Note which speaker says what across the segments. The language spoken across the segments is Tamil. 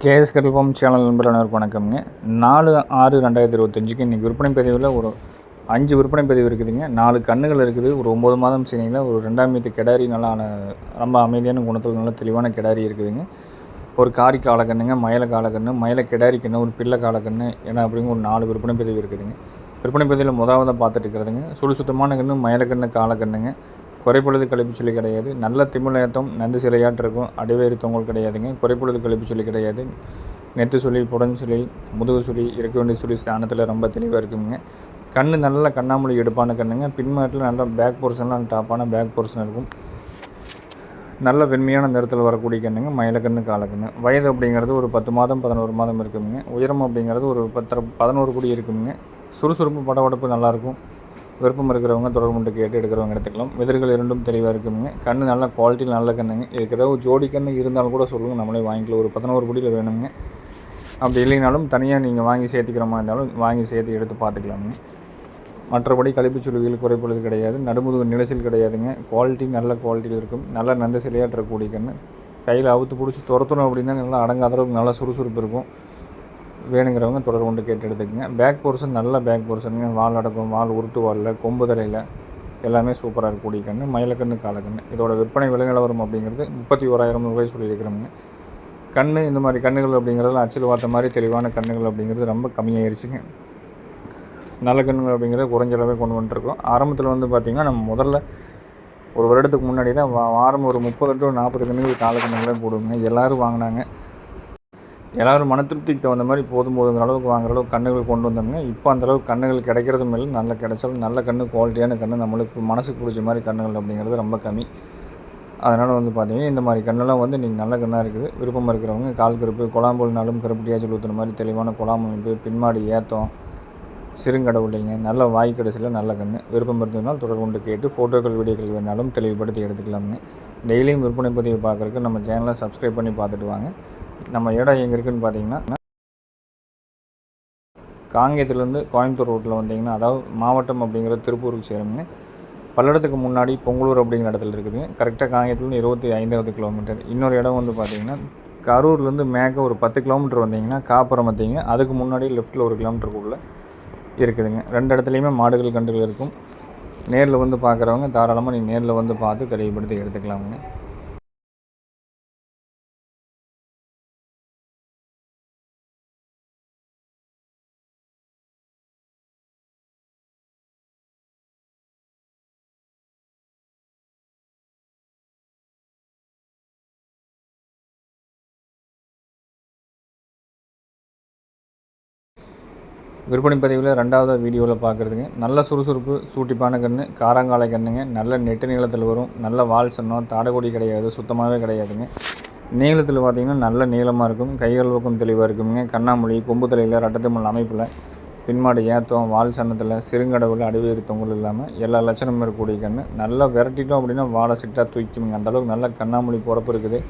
Speaker 1: கேஎஸ் கல்ஃபார்ம் சேனல் நண்பர்களுக்கு வணக்கம்ங்க. நாலு ஆறு ரெண்டாயிரத்தி இருபத்தஞ்சுக்கு இன்றைக்கி விற்பனை பதிவில் ஒரு அஞ்சு விற்பனை பதிவு இருக்குதுங்க. நாலு கண்ணுகள் இருக்குது. ஒரு ஒம்பது மாதம் சீனியில் ஒரு ரெண்டாம் மீது கிடாரி நல்லா ரொம்ப அமைதியான குணத்தில் நல்ல தெளிவான கிடாரி இருக்குதுங்க. ஒரு காரி காலக்கண்ணுங்க மயில காலக்கண்ணு மயில கிடாரி கண்ணு ஒரு பிள்ளை காலக்கண்ணு ஏன்னா அப்படிங்க ஒரு நாலு விற்பனை பதிவு இருக்குதுங்க. விற்பனை பதிவில் முதலாவதாக பார்த்துட்டு இருக்கிறதுங்க. சுடு சுத்தமான கண்ணு மயிலக்கண்ணு காலக்கண்ணுங்க. குறைப்பொழுது கழிப்பு சொல்லி கிடையாது. நல்ல திமிழேத்தம் நந்து சிலையாட்டு இருக்கும். அடிவேறு தொங்கல் கிடையாதுங்க. குறைப்பொழுது கழிப்பு சொல்லி கிடையாது. நெத்து சொல்லி புடஞ்சு சொல்லி முதுகு சொல்லி இருக்க வேண்டிய சொல்லி ஸ்தானத்தில் ரொம்ப தெளிவாக இருக்குங்க. கண் நல்ல கண்ணாமொழி எடுப்பான கண்ணுங்க. பின்மாட்டில் நல்ல பேக் போர்ஷன்லாம் டாப்பான பேக் போர்ஷன் இருக்கும். நல்ல வெண்மையான நிறத்தில் வரக்கூடிய கண்ணுங்க. மயிலக்கண்ணு காலக்கண்ணு வயது அப்படிங்கிறது ஒரு பத்து மாதம் பதினோரு மாதம் இருக்குங்க. உயரம் அப்படிங்கிறது ஒரு பத்தரை பதினோரு கோடி இருக்குங்க. சுறுசுறுப்பு படபடப்பு நல்லாயிருக்கும் விருப்பம் இருக்கிறவங்க தொடர்பு கொண்டு கேட்டு எடுக்கிறவங்க எடுத்துக்கலாம். விதர்கள் இரண்டும் தெளிவாக இருக்குங்க. கண் நல்ல குவாலிட்டி நல்ல கண்ணுங்க. இதுக்கு ஏதாவது ஜோடி கண் இருந்தாலும் கூட சொல்லுங்கள் நம்மளே வாங்கிக்கலாம். ஒரு பதினோரு குடியில் வேணுங்க. அப்படி இல்லைனாலும் தனியாக நீங்கள் வாங்கி சேர்த்துக்கிற மாதிரி இருந்தாலும் வாங்கி சேர்த்து எடுத்து பார்த்துக்கலாமுங்க. மற்றபடி கழிப்பு சுருவியில் குறைப்பொழுது கிடையாது. நடுமுதுகு நிலசில் கிடையாதுங்க. குவாலிட்டி நல்ல குவாலிட்டியில் இருக்கும். நல்ல நந்த சிலையாற்றக்கூடிய கண்ணு. கையில் அவுத்து பிடிச்சி துரத்தணும் அப்படின்னா நல்லா அடங்காத அளவுக்கு நல்லா சுறுசுறுப்பு இருக்கும். வேணுங்கிறவங்க தொடர்பு கொண்டு கேட்டு எடுத்துக்கங்க. பேக் போர்ஷன் நல்ல பேக் போர்ஷனுங்க வால் அடக்கம் வால் உருட்டு வாலில் கொம்பு தலையில் எல்லாமே சூப்பராக இருக்கக்கூடிய கன்று மயிலக்கண்ணு காலக்கண்ணு. இதோட விற்பனை விலை நிலவரம் அப்படிங்கிறது முப்பத்தி ஓராயிரம் ரூபாய் சொல்லியிருக்கிறோங்க கண்ணு இந்த மாதிரி கண்ணுகள் அப்படிங்கிறதுல அச்சில் பார்த்த மாதிரி தெளிவான கண்ணுகள் அப்படிங்கிறது ரொம்ப கம்மியாயிருச்சுங்க. நல்ல கண்ணுகள் அப்படிங்கிறது குறைஞ்ச அளவே கொண்டு வந்துட்டுருக்கோம். ஆரம்பத்தில் வந்து பார்த்திங்கன்னா நம்ம முதல்ல ஒரு வருடத்துக்கு முன்னாடி தான் வாரம் ஒரு முப்பது டு நாற்பது கண்ணுகள் காலக்கண்ணுகளே போடுவோங்க எல்லோரும் வாங்கினாங்க. எல்லோரும் மன திருப்திக்கு தகுந்த மாதிரி போதும் போதுங்கிற அளவுக்கு வாங்குற அளவுக்கு கண்ணுகள் கொண்டு வந்தோம்ங்க. இப்போ அந்தளவுக்கு கண்ணுகள் கிடைக்கிறதும் இல்லை. நல்ல கிடைச்சாலும் நல்ல கண்ணு குவாலிட்டியான கண்ணு நம்மளுக்கு மனசுக்கு பிடிச்ச மாதிரி கண்ணுகள் அப்படிங்கிறது ரொம்ப கம்மி. அதனால் வந்து பார்த்தீங்கன்னா இந்த மாதிரி கண்ணெல்லாம் வந்து நீங்கள் நல்ல கண்ணாக இருக்குது. விருப்பம் இருக்கிறவங்க கால் கருப்பு குழாம்புனாலும் கருப்பட்டியாக ஊற்றுற ஊற்றுன மாதிரி தெளிவான குழாம் அமைப்பு பின்மாடி ஏத்தம் சிறுங்கடவுள்ளைங்க நல்ல வாய் கடைசியில் நல்ல கண்ணு. விருப்பம் இருந்ததுனால் தொடர்பு கொண்டு கேட்டு ஃபோட்டோக்கள் வீடியோக்கள் வேணாலும் தெளிவுபடுத்தி எடுத்துக்கலாமுங்க. டெய்லியும் விற்பனை பதிவு பார்க்குறக்கு நம்ம சேனலை சப்ஸ்கிரைப் பண்ணி பார்த்துட்டு வாங்க. நம்ம இடம் எங்கே இருக்குதுன்னு பார்த்தீங்கன்னா காங்கேயத்துலேருந்து கோயம்புத்தூர் ரோட்டில் வந்தீங்கன்னா அதாவது மாவட்டம் அப்படிங்கிற திருப்பூருக்கு சேருங்க பல்லடத்துக்கு முன்னாடி பொங்கலூர் அப்படிங்கிற இடத்துல இருக்குதுங்க கரெக்டாக காங்கேயத்துலேருந்து இருபத்தி ஐந்தாவது கிலோமீட்டர் இன்னொரு இடம் வந்து பார்த்தீங்கன்னா கரூர்லேருந்து மேக்க ஒரு பத்து கிலோமீட்டர் வந்தீங்கன்னா காப்புறம் வந்தீங்க. அதுக்கு முன்னாடி லெஃப்ட்டில் ஒரு கிலோமீட்டருக்குள்ளே இருக்குதுங்க. ரெண்டு இடத்துலையுமே மாடுகள் கண்டுகள் இருக்கும். நேரில் வந்து பார்க்குறவங்க தாராளமாக நீங்கள் நேரில் வந்து பார்த்து தெளிவுபடுத்தி எடுத்துக்கலாமுங்க. விற்பனை பதிவில் ரெண்டாவது வீடியோவில் பார்க்குறதுங்க நல்ல சுறுசுறுப்பு சூட்டிப்பான கன்று காராங்காலை கண்ணுங்க. நல்ல நெட்டு நீளத்தில் வரும். நல்ல வால் சன்னம் தாடகொடி கிடையாது சுத்தமாகவே கிடையாதுங்க. நீளத்தில் பார்த்திங்கன்னா நல்ல நீளமாக இருக்கும். கைகள் பக்கம் தெளிவாக இருக்குங்க. கண்ணாமொழி கொம்பு தலையில் ரட்டத்தமிழ் அமைப்பில் பின்மாடு ஏத்தம் வால் சன்னத்தில் சிறுங்கடவுள் அடிவேறு தொங்கல் இல்லாமல் எல்லா லட்சணமும் இருக்கக்கூடிய கன்று நல்லா விரட்டிட்டோம் அப்படின்னா வாழை சிட்டாக தூக்கிமுங்க அந்தளவுக்கு நல்ல கண்ணாமொழி பிறப்பு இருக்குது.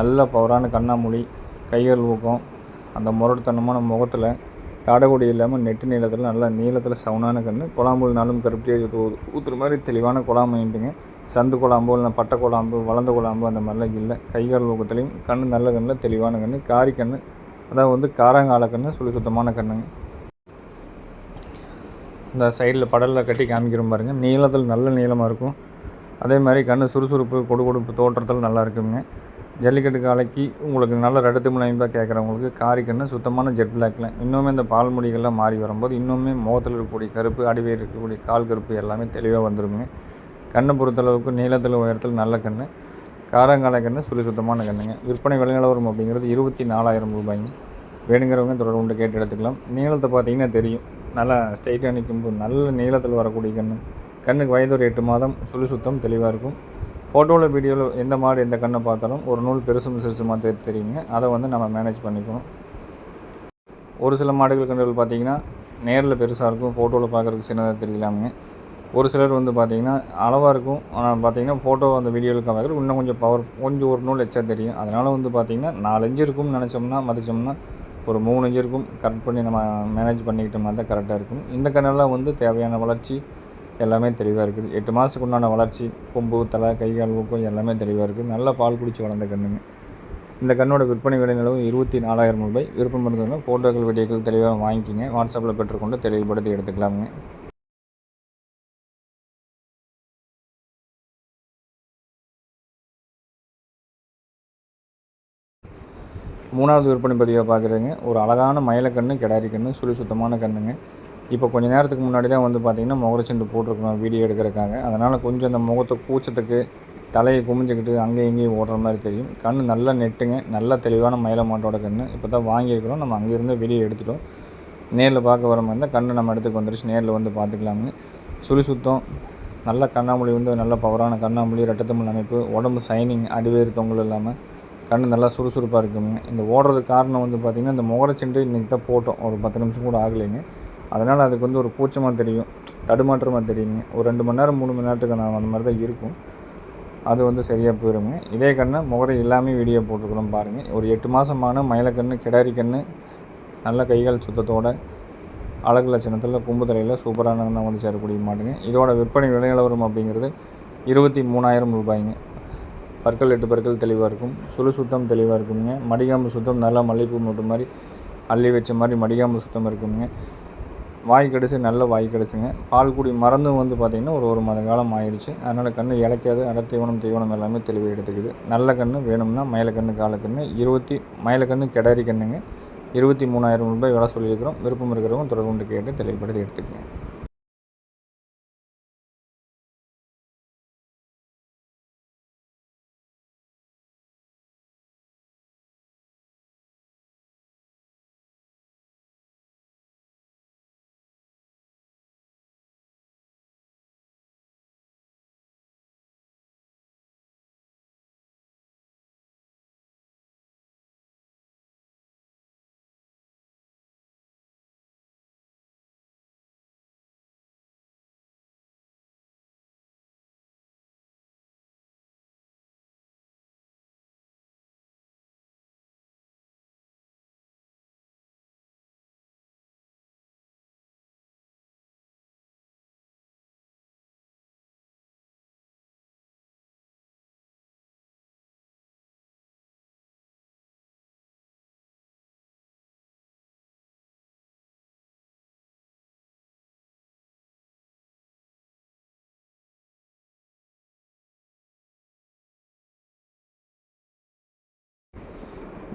Speaker 1: நல்ல பவரான கண்ணாமொழி கைகள் ஊக்கம் அந்த முரட்டுத்தனமான முகத்தில் தாடகுடி இல்லாமல் நெட்டு நீளத்தில் நல்லா நீளத்தில் சவுனான கன்று குழாம்புனாலும் கருப்பட்டியாக ஊற்றுற மாதிரி தெளிவான குழாம் சந்து குழாம்பு இல்லை பட்டை குழாம்பு வளர்ந்த குழாம்பு அந்த மாதிரிலாம் இல்லை. கைகால் ஊக்கத்துலேயும் கண் நல்ல கண்ணில் தெளிவான கன்று காரி கன்று அதாவது வந்து காரங்கால கன்று சுழி சுத்தமான கண்ணுங்க. இந்த சைடில் படலில் கட்டி காமிக்கிறோம் பாருங்கள் நீளத்தில் நல்ல நீளமாக இருக்கும். அதே மாதிரி கண் சுறுசுறுப்பு கொடு கொடுப்பு தோற்றத்தில் நல்லா இருக்குங்க. ஜல்லிக்கட்டு காலைக்கு உங்களுக்கு நல்ல ரெட்டத்து முனைப்பாக கேட்குறவங்களுக்கு காரிக்கண்ணு சுத்தமான ஜெட் பிளாக்கில் இன்னுமே இந்த பால் முடிகள்லாம் மாறி வரும்போது இன்னுமே முகத்தில் இருக்கக்கூடிய கருப்பு அடிவேர் இருக்கக்கூடிய கால் கருப்பு எல்லாமே தெளிவாக வந்துருங்க. கண்ணை பொறுத்தளவுக்கு நீளத்தில் உயரத்தில் நல்ல கண் காரங்காலை கண்ணு சுழி சுத்தமான கண்ணுங்க. விற்பனை விலநிலவரம் அப்படிங்கிறது இருபத்தி நாலாயிரம் ரூபாய்ங்க. வேணுங்கிறவங்க தொடர்பு கொண்டு கேட்டு எடுத்துக்கலாம். நீளத்தை பார்த்தீங்கன்னா தெரியும். நல்லா ஸ்ட்ரைட்டாக நிற்கும்போது நல்ல நீளத்தில் வரக்கூடிய கண்ணு. கண்ணுக்கு வயது ஒரு எட்டு மாதம். சுழி சுத்தம் தெளிவாக இருக்கும். ஃபோட்டோவில் வீடியோவில் எந்த மாடு எந்த கண்ணை பார்த்தாலும் ஒரு நூல் பெருசும் சிறுசுமாக தெரி தெரியுங்க. அதை வந்து நம்ம மேனேஜ் பண்ணிக்கணும். ஒரு சில மாடுகள் கன்றுகள் பார்த்திங்கன்னா நேரில் பெருசாக இருக்கும். ஃபோட்டோவில் பார்க்குறதுக்கு சின்னதாக தெரியலாமுங்க. ஒரு சிலர் வந்து பார்த்திங்கன்னா அளவாக இருக்கும். ஆனால் பார்த்திங்கன்னா ஃபோட்டோ அந்த வீடியோவில் பார்க்குறது இன்னும் கொஞ்சம் பவர் கொஞ்சம் ஒரு நூல் எச்சா தெரியும். அதனால் வந்து பார்த்திங்கன்னா நாலஞ்சு இருக்கும்னு நினச்சோம்னா மதிச்சோம்னா ஒரு மூணு இன்ச்சு இருக்கும். கரெக்ட் பண்ணி நம்ம மேனேஜ் பண்ணிக்கிட்டோம்னா தான் கரெக்டாக இருக்கும். இந்த கண்ணெல்லாம் வந்து தேவையான வளர்ச்சி எல்லாமே தெளிவாக இருக்குது எட்டு மாதத்துக்கு உண்டான வளர்ச்சி கொம்பு தலை கை கால் ஊக்கம் எல்லாமே தெளிவாக இருக்குது நல்லா பால் குடிச்சு வளர்ந்த கண்ணுங்க. இந்த கண்ணோட விற்பனை விலை நிலவு இருபத்தி நாலாயிரம் ரூபாய். விருப்பம் இருந்ததுன்னா ஃபோட்டோக்கள் வீடியோக்கள் தெளிவாக வாங்கிக்கிங்க. வாட்ஸ்அப்பில் பெற்றுக்கொண்டு தெளிவுபடுத்தி எடுத்துக்கலாமுங்க. மூணாவது விற்பனை பதிவாக பார்க்குறேங்க. ஒரு அழகான மயிலக்கண்ணு கிடாரி கண்ணு சுழி சுத்தமான கண்ணுங்க. இப்போ கொஞ்சம் நேரத்துக்கு முன்னாடி தான் வந்து பார்த்திங்கன்னா முகரச்செண்டு போட்டிருக்கணும் வீடியோ எடுக்கிறக்காங்க அதனால் கொஞ்சம் அந்த முகத்தை கூச்சத்துக்கு தலையை குமிஞ்சிக்கிட்டு அங்கேயும் இங்கேயும் ஓடுற மாதிரி தெரியும். கண் நல்லா நெட்டுங்க நல்ல தெளிவான மயில மாட்டோட கண் இப்போ தான் வாங்கியிருக்கிறோம் நம்ம அங்கேருந்து வெளியே எடுத்துட்டோம். நேரில் பார்க்க வர மாதிரி இருந்தால் கண் நம்ம இடத்துக்கு வந்துருச்சு நேரில் வந்து பார்த்துக்கலாம்னு. சுழி சுத்தம் நல்ல கண்ணாமொழி வந்து நல்ல பவரான கண்ணாமொழி ரெட்டத்தமிழ் அமைப்பு உடம்பு சைனிங் அடிவேறு தொங்கல் இல்லாமல் கண் நல்லா சுறுசுறுப்பாக இருக்குங்க. இந்த ஓடுறதுக்கு காரணம் வந்து பார்த்திங்கன்னா இந்த முகரச்செண்டு இன்றைக்கி தான் போட்டோம். ஒரு பத்து நிமிஷம் கூட ஆகலைங்க. அதனால் அதுக்கு வந்து ஒரு கூச்சமாக தெரியும் தடுமாற்றமாக தெரியுங்க ஒரு ரெண்டு மணி நேரம் மூணு மணி நேரத்துக்கு நான் அந்த மாதிரி தான் இருக்கும். அது வந்து சரியாக போயிடுங்க இதே கண்ணு முகரை இல்லாமல் வீடியோ போட்டிருக்கிறோம் பாருங்கள் ஒரு எட்டு மாதமான மயிலக்கண்ணு கிடாரி கண்ணு நல்ல கைகள் சுத்தத்தோட அழகு லட்சணத்தில் கும்பு தலையில் சூப்பரான வந்து சேரக்கூடிய மாட்டுங்க இதோட விற்பனை விலை நிலவரம் அப்படிங்கிறது இருபத்தி மூணாயிரம் ரூபாய்ங்க. பற்கள் எட்டு பற்கள் தெளிவாக இருக்கும். சுழு சுத்தம் தெளிவாக இருக்குங்க. மடிகாம்பு சுத்தம் நல்லா மல்லிகைப்பூ மூட்டு மாதிரி அள்ளி வச்ச மாதிரி மடிகாம்பு சுத்தம் இருக்குங்க. வாய் கிடச்சி நல்ல வாய் கிடச்சிங்க பால் குடி மறந்தும் வந்து பார்த்திங்கன்னா ஒரு ஒரு மாத காலம் ஆயிடுச்சு. அதனால் கன்று இழைக்காது அடை தீவனம் தீவனம் எல்லாமே தெளிவு எடுத்துக்குது. நல்ல கன்று வேணும்னா மயிலக்கன்று காலக்கன்று இருபத்தி மயிலக்கன்று கிடரி கண்ணுங்க. இருபத்தி மூணாயிரம் ரூபாய் விலை சொல்லியிருக்கிறோம். விருப்பம் இருக்கிறவங்க தொடர்பு கேட்டு தெளிவுபடுத்தி எடுத்துக்கங்க.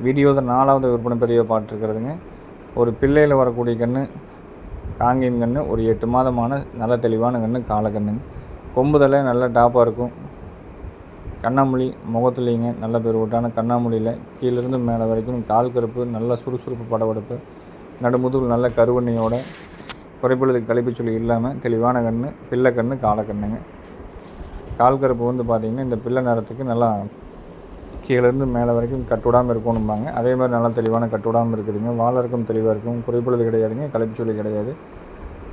Speaker 1: வீடியோவில் நாலாவது விற்பனை பதிவை பார்த்துருக்கிறதுங்க. ஒரு பிள்ளையில் வரக்கூடிய கன்று காங்கேயம் கன்று ஒரு எட்டு மாதமான நல்ல தெளிவான கன்று காலக்கண்ணுங்க கொம்புதலை நல்ல டாப்பாக இருக்கும். கண்ணாமொழி முகத்துலேங்க நல்ல பெருவட்டான கண்ணாமொழியில் கீழேருந்து மேலே வரைக்கும் கால் கருப்பு நல்ல சுறுசுறுப்பு படபடப்பு. நடுமுதுகு நல்ல கருவண்ணையோட குறைப்பொழுதுக்கு கழிப்பு சொல்லி இல்லாமல் தெளிவான கன்று பிள்ளை கன்று காலக்கண்ணுங்க கால் கருப்பு வந்து பார்த்திங்கன்னா இந்த பிள்ளை நேரத்துக்கு நல்லா கீழேருந்து மேலே வரைக்கும் கட்டுவிடாமல் இருக்கணும்பாங்க. அதே மாதிரி நல்லா தெளிவான கட்டுவிடாமல் இருக்குதுங்க வாழறக்கும் தெளிவாக இருக்கும். குறைப்பொழுது கிடையாதுங்க. கழிப்பு கிடையாது.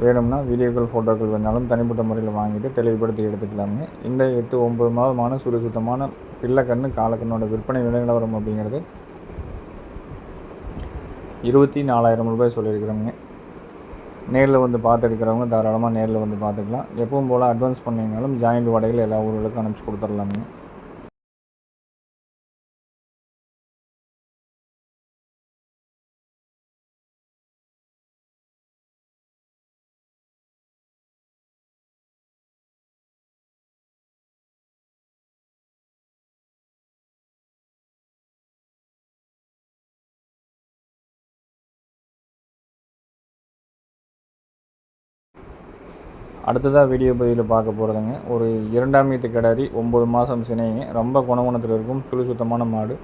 Speaker 1: வேணும்னா வீடியோக்கள் ஃபோட்டோக்கள் வேணாலும் தனிப்பட்ட முறையில் வாங்கிட்டு தெளிவுபடுத்தி எடுத்துக்கலாமுங்க. இந்த எட்டு ஒம்பது மாதமான சுறு சுத்தமான பிள்ளைக்கண்ணு காலக்கண்ணோட விற்பனை விலை நிலவரம் அப்படிங்கிறது இருபத்தி நாலாயிரம் ரூபாய் சொல்லியிருக்கிறோங்க நேரில் வந்து பார்த்து எடுக்கிறவங்க தாராளமாக நேரில் வந்து பார்த்துக்கலாம். எப்பவும் போல் அட்வான்ஸ் பண்ணிங்கனாலும் ஜாயிண்ட் வடைகள் எல்லா ஊர்களுக்கும் அனுப்பிச்சி கொடுத்துடலாமுங்க அடுத்ததாக வீடியோ பதிவில் பார்க்க போகிறதுங்க ஒரு இரண்டாம் மீத்து கிடாரி ஒம்பது மாதம் சினைங்க. ரொம்ப குணகுணத்தில் இருக்கும். சுழி சுத்தமான மாடு.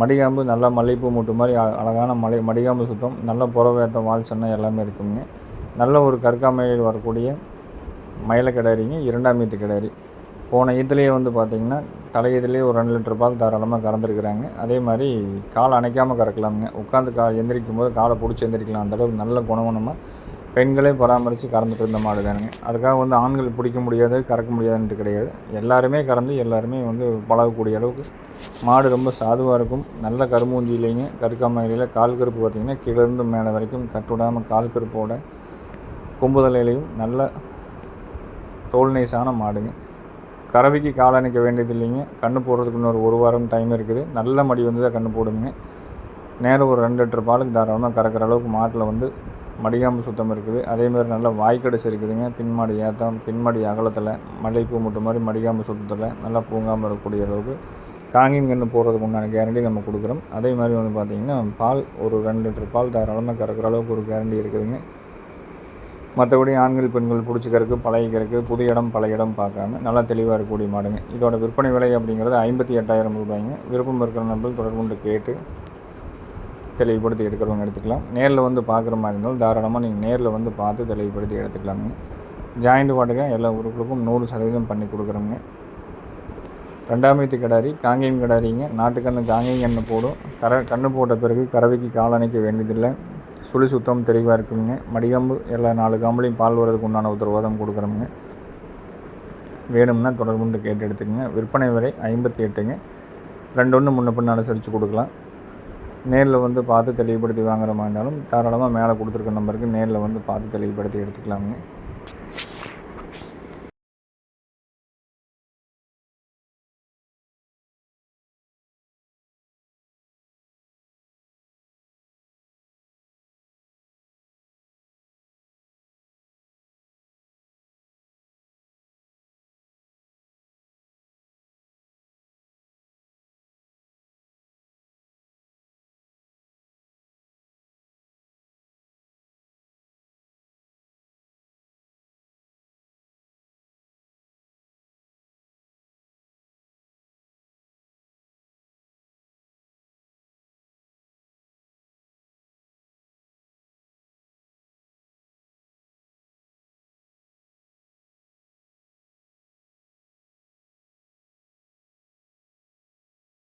Speaker 1: மடிகாம்பு நல்லா மல்லிகைப்பூ மூட்டு மாதிரி அழகான மலை மடிகாம்பு சுத்தம். நல்ல புறவேத்தம் வால் சென்னை எல்லாமே இருக்குங்க. நல்ல ஒரு கற்காமையில் வரக்கூடிய மயில கிடாரிங்க. இரண்டாம் மீத்து கிடாரி. போன ஈத்துலேயே வந்து பார்த்திங்கன்னா தலையீதுலேயே ஒரு ரெண்டு லிட்டர் பால் தாராளமாக கறந்துருக்குறாங்க. அதே மாதிரி காலை அணைக்காமல் கறக்கலாமுங்க. உட்காந்து கா எந்திரிக்கும் போது காலை பிடிச்சி எந்திரிக்கலாம். அந்தளவுக்கு நல்ல குணகுணமாக பெண்களே பராமரித்து கறந்துட்டு இருந்த மாடு தானுங்க. அதுக்காக வந்து ஆண்கள் பிடிக்க முடியாது கறக்க முடியாதுன்ட்டு கிடையாது. எல்லாருமே கறந்து எல்லாருமே வந்து பழகக்கூடிய அளவுக்கு மாடு ரொம்ப சாதுவாக இருக்கும். நல்ல கருமூஞ்சி இல்லைங்க. கருக்காமையிலையில் கால் கருப்பு பார்த்திங்கன்னா கீழேருந்து மேலே வரைக்கும் கட்டுவிடாமல் கால் கருப்போட கொம்புதலையிலையும் நல்ல தோல் நைஸான மாடுங்க. கறவைக்கு காலணிக்க வேண்டியது இல்லைங்க. கன்று போடுறதுக்கு இன்னொரு ஒரு வாரம் டைம் இருக்குது. நல்ல மடி வந்து தான் கன்று போடுங்க. நேரம் ஒரு ரெண்டு லிட்டர் பாலுக்கு தாராளமாக கறக்கிற அளவுக்கு மாட்டில் வந்து மடிகாம்பு சுத்தம் இருக்குது. அதேமாதிரி நல்லா வாய்க்கடைசி இருக்குதுங்க. பின்மாடி ஏற்றம் பின்மாடி அகலத்தில் மல்லிகைப்பூ முட்டை மாதிரி மடிகாம்பு சுத்தத்தில் நல்லா பூங்காமல் இருக்கக்கூடிய அளவுக்கு காங்கின் கன்று போடுறதுக்கு உண்டான கேரண்டி நம்ம கொடுக்குறோம். அதே மாதிரி வந்து பார்த்திங்கன்னா பால் ஒரு ரெண்டு லிட்டர் பால் தாராளமாக கறக்கிற அளவுக்கு ஒரு கேரண்டி இருக்குதுங்க. மற்றபடி ஆண்கள் பெண்கள் பிடிச்சிக்கிறதுக்கு பழகிக்கிறதுக்கு புது இடம் பழைய இடம் பார்க்காம நல்லா தெளிவாக இருக்கக்கூடிய மாடுங்க. இதோட விற்பனை விலை அப்படிங்கிறது ஐம்பத்தி எட்டாயிரம் ரூபாய்ங்க. விருப்பம் இருக்கிற நம்பர் தொடர்பு கொண்டு கேட்டு தெளிவுபடுத்தி எடுக்கிறவங்க எடுத்துக்கலாம். நேரில் வந்து பார்க்குற மாதிரி இருந்தாலும் தாராளமாக நீங்கள் நேரில் வந்து பார்த்து தெளிவுபடுத்தி எடுத்துக்கலாமுங்க ஜாயிண்ட் வாடகை எல்லா உறுப்புகளுக்கும் நூறு சதவீதம் பண்ணி கொடுக்குறோங்க. ரெண்டாமத்து கிடாரி காங்கேயம் கிடாரிங்க. நாட்டுக்கண்ணு காங்கேயம் கண்ணு போடும். கர கண்ணு போட்ட பிறகு கறவைக்கு கால் அணைக்க வேண்டியதில்லை. சுழி சுத்தம் தெளிவாக இருக்குங்க. மடிகாம்பு எல்லா நாலு காம்புலையும் பால் வரதுக்கு உண்டான உத்தரவாதம் கொடுக்குறோங்க வேணும்னா தொடர்புண்டு கேட்டு எடுத்துக்கோங்க. விற்பனை விலை ஐம்பத்தி எட்டுங்க. ரெண்டு ஒன்று முன்ன பின்ன அனுசரித்து கொடுக்கலாம். நேரில் வந்து பார்த்து தெளிவுபடுத்தி வாங்குற மாதிரி இருந்தாலும் தாராளமாக மேலே கொடுத்துருக்க நம்பருக்கு நேரில் வந்து பார்த்து தெளிவுபடுத்தி எடுத்துக்கலாமுங்க.